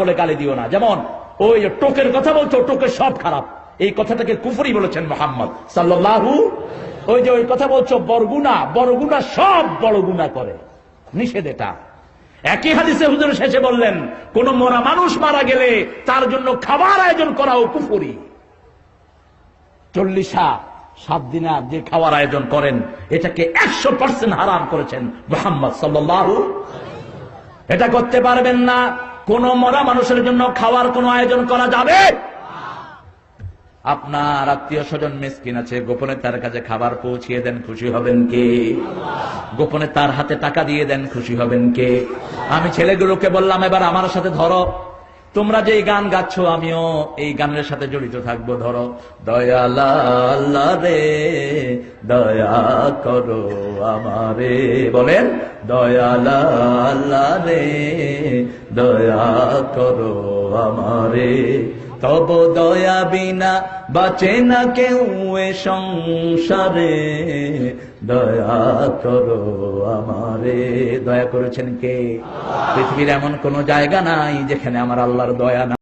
বলে গালি দিও না। যেমন, ওই টোকের কথা বলছো টোকে সব খারাপ। এই কথাটাকে কুফরি বলেছেন মোহাম্মদ সাল্লাহু ওই যে ওই কথা বলছো, বরগুনা বরগুনা সব বড় গুণা করে। নিষেধ এটা। একই হাদিসে হুজুর শেষে বললেন, কোন মরা মানুষ মারা গেলে তার জন্য খাবার আয়োজন করাও কুফুরি। চল্লিশা, সাত দিনা যে খাওয়ার আয়োজন করেন, এটাকে একশো পার্সেন্ট হারাম করেছেন মোহাম্মদ সাল্লাহ এটা করতে পারবেন না। কোন মরা মানুষের জন্য খাওয়ার কোন আয়োজন করা যাবে? আপনার আত্মীয় স্বজন মেসকিন আছে, গোপনে তার কাছে খাবার পৌঁছিয়ে দেন, খুশি হবেন কে? গোপনে তার হাতে টাকা দিয়ে দেন, খুশি হবেন কে? আমি ছেলেগুলোকে বললাম, এবার আমার সাথে ধরো। তোমরা যে গান গাচ্ছ, আমিও এই গানের সাথে জড়িত থাকব, ধরো দয়ালা রে, দয়া করো আমারে। বলেন দয়ালা রে, দয়া করো আমারে। তব দয়া বিনা বাঁচে না কেউ এ সংসারে। দয়া করো আমারে। দয়া করেছেন কে? পৃথিবীর এমন কোন জায়গা নাই যেখানে আমার আল্লাহর দয়া